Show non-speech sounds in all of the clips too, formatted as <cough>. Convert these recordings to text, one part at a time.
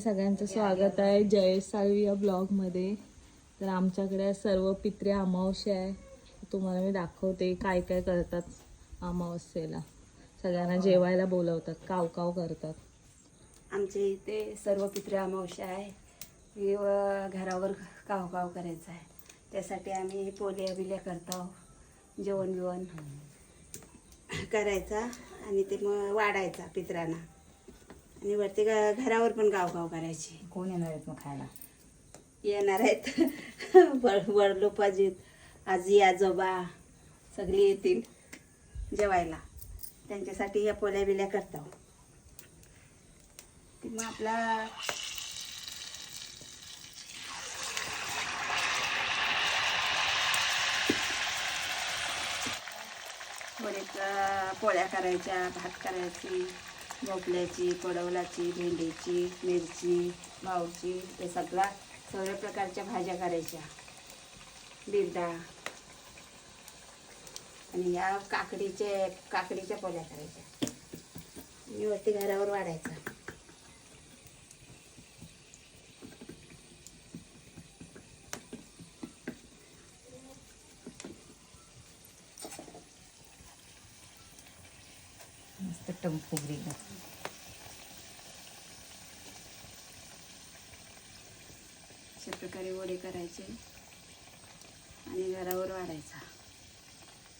सगळ्यांचं स्वागत आहे जयेश साळवी या ब्लॉगमध्ये. तर आमच्याकडे सर्व पित्रे अमावस्या आहे. तुम्हाला मी दाखवते काय काय करतात अमावस्येला. सगळ्यांना जेवायला बोलवतात काव काव करतात. आमच्या इथे सर्व पित्रे अमावस्या आहे. ही व घरावर काव काव करायचं आहे. त्यासाठी आम्ही पोलिया बिल्या करतो जेवण बिवण करायचा आणि ते मग वाढायचा पित्रांना. आणि वरती घरावर पण गाव गाव करायची. कोण येणार आहेत मग खायला? येणार आहेत. <laughs> वर वडलोपाजीत आजी आजोबा सगळी येतील जेवायला. त्यांच्यासाठी या पोल्या बिल्या करतो ते मग आपला पोळ्या करायच्या भात करायची. भोपळ्याची पडवलाची भेंडीची मिरची भाऊची हे सगळा सगळ्या प्रकारच्या भाज्या करायच्या. बिरडा आणि या काकडीचे काकडीच्या पोल्या करायच्या. वरती घरावर वाढायचा. मस्त टमफुगरी अशा प्रकारे वडे करायचे आणि घरावर वाढायचा.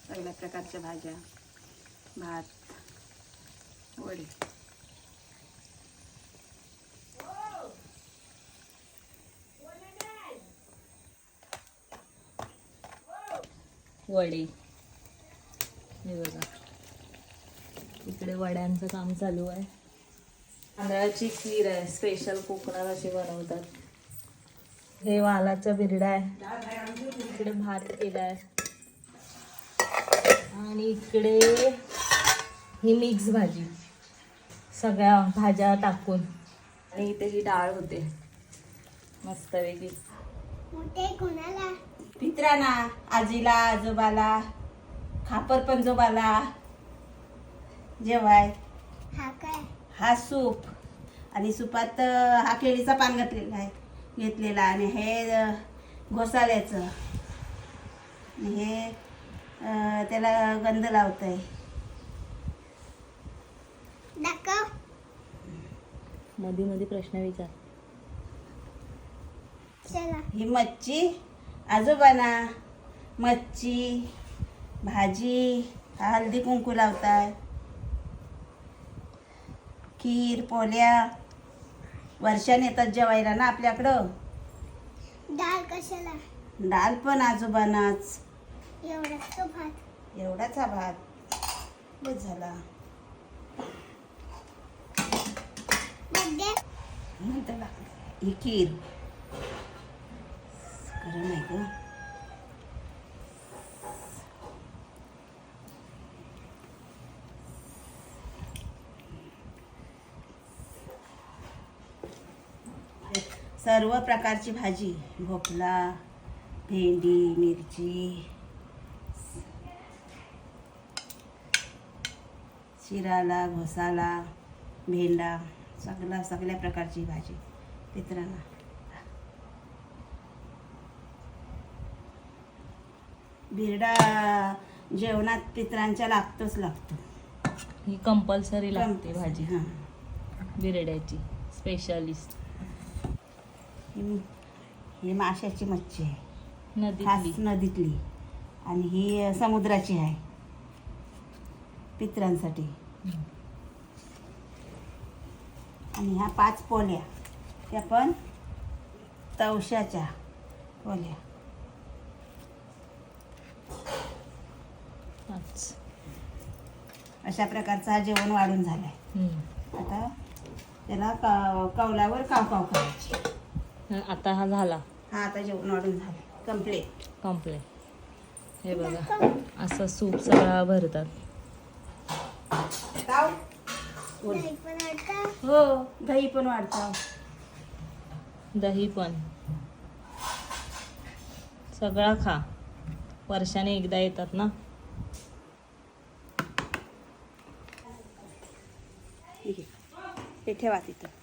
सगळ्या प्रकारच्या भाज्या भात वडे. वडे. हे बघा. इकडे वड्यांचं काम चालू आहे. तांदळाची खीर आहे. स्पेशल कोकणात अशी बनवतात. हे वालाचा बिरडा आहे. इकडे भात केलाय. आणि इकडे ही मिक्स भाजी. सगळ्या भाज्या टाकून. आणि इथे ही डाळ होते. मस्तपैकी पित्रांना आजीला आजोबाला खापर पंजोबाला जेवाय. हा सूप. आणि सुपात हा केळीचा पान घातलेला आहे. घेतलेला आणि हे घोसाळ्याचं हे त्याला गंध लावत आहे मध्ये मध्ये प्रश्न विचार. ही मच्छी आजोबांना मच्छी भाजी हळदी कुंकू लावताय. खीर पोल्या वर्षाने येतात जेवायला ना आपल्याकडं? डाळ कशाला? डाल पण आजोबांनाच. एवढाच तो भात? एवढाच हा भात. बस झाला. बड्डे? नंतर ही खीर. खरं नाही ग. सर्व प्रकारची भाजी भोपळा भेंडी मिरची शिराला घोसाला भेंडा सगळा सगळ्या प्रकारची भाजी पित्रांना. बिरडा जेवणात पित्रांच्या लागतोच लागतो. ही कंपल्सरी लागते भाजी. हां. बिरड्याची स्पेशालिस्ट ही ही माशाची मच्छी आहे. खास नदीतली. आणि ही समुद्राची आहे. पित्रांसाठी. आणि ह्या पाच पोल्या. त्या पण तवशाच्या पोल्या. अशा प्रकारचं हा जेवण वाढून झालंय. आता त्याला क कौलावर काव काव करायची. आता हा झाला. हा आता जेवण वाढून झालं. कंप्लीट कम्प्लेट हे बघा. असं सूप सगळा भरतात. ताव हो दही पण वाढताव दही पण. सगळा खा. वर्षाने एकदा येतात ना. हे ठेवा तिथं.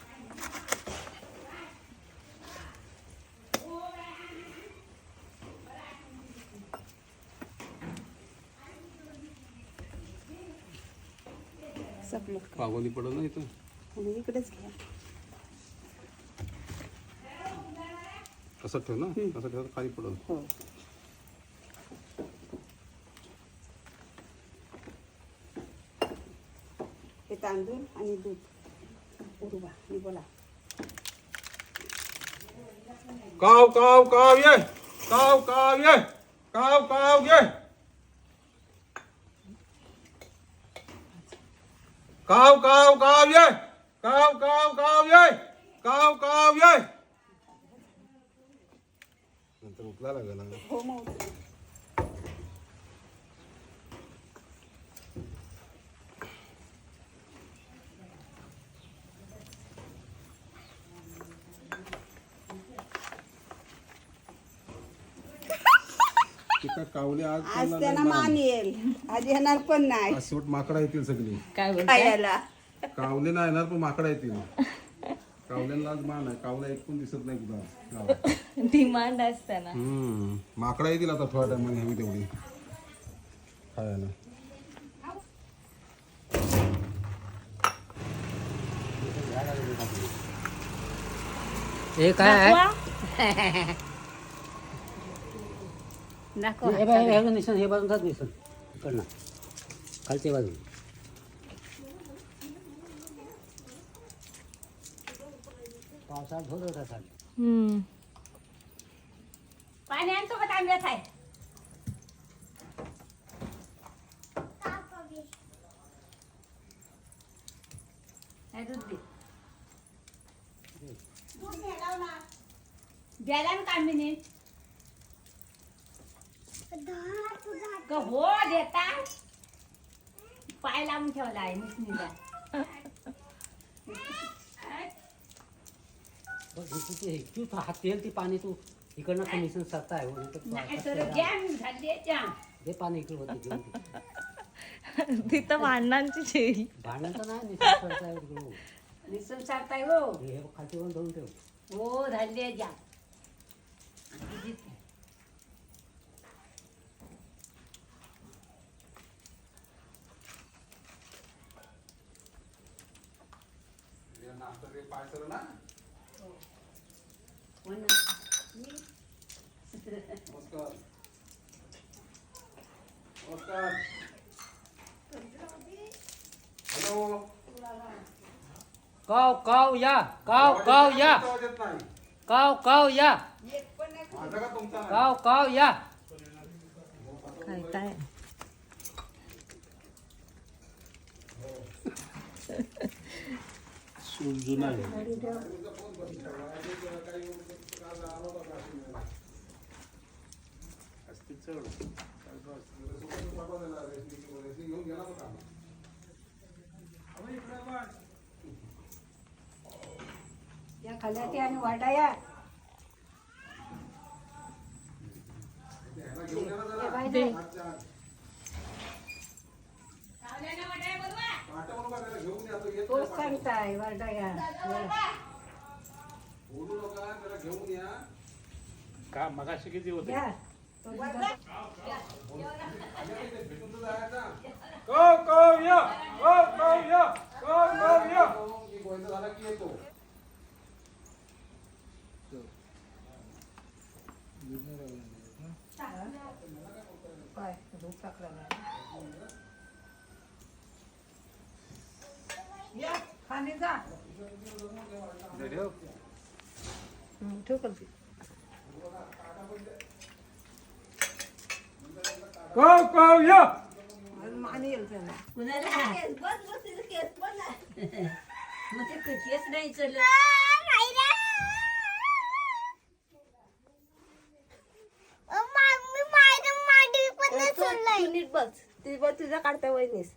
पावली पडत ना इथं. इकडेच घ्या. असं ठेव ना. असं ठेव खाली पडत हो. हे तांदूळ आणि दूध. उरवा. आणि बोला. काव काव काव ये. काव काव ये. काव काव ये. काव काव काव ये काव काव काव ये काव काव ये कावले आज आज त्यांना मान येईल. आज येणार पण नाही. आज शेवट माकडा येतील सगळी. काय बोलताय? खायला. कावले नाही येणार पण माकडा येतील. कावल्यांना आज मान आहे. कावला एक पण दिसत नाही कुठं गावात. डिमांड असते ना हम्म. माकडा येतील आता थोड्या टायमाने हवी तेवढी. खायला. हे काय <laughs> दाखव. हे बघ, हे निशाण हे बाजून जात निशाण इकडनं. खालच्या बाजून. पावसाळ्यात धोत होता चालेल हम्म. पाणी आणतो का तांब्यात आहे हे दूध दे. द्यायला ना कामिनी दहा ग हो देता. पाय लावून ठेवला आहे हे तू- हे- हात तेल ती पाणी तू इकडनं का निशाण सरता आहे हो, नाही तर जॅम झाली जॅम हे पाणी इकडे होते घेऊन तिथे. तिथं भांडणांची शेळी भांडणं नाही निशाण सरता आहे तिकडे. हो. निसून सारताय हो. हे बघ, खालची वन धरून ठेव. हो झाली जॅम नमस्कार हॅलो काव काव या काव काव या आवाज येत नाही काव काव या माझा का तुमचा नाही? काव काव या काय काय या खाल्याची आणि वाटाया तोच सांगताय की गोविंद झाला की येतो. काय दूध टाकलं नाही खाली जा. हं, ठेव खाली. काव काव या. मानी येईल त्याला. मी माझ्या मांडी पण नाही सोडलाय नीट बस. ती बस तुझ्या काढता वहिनीस.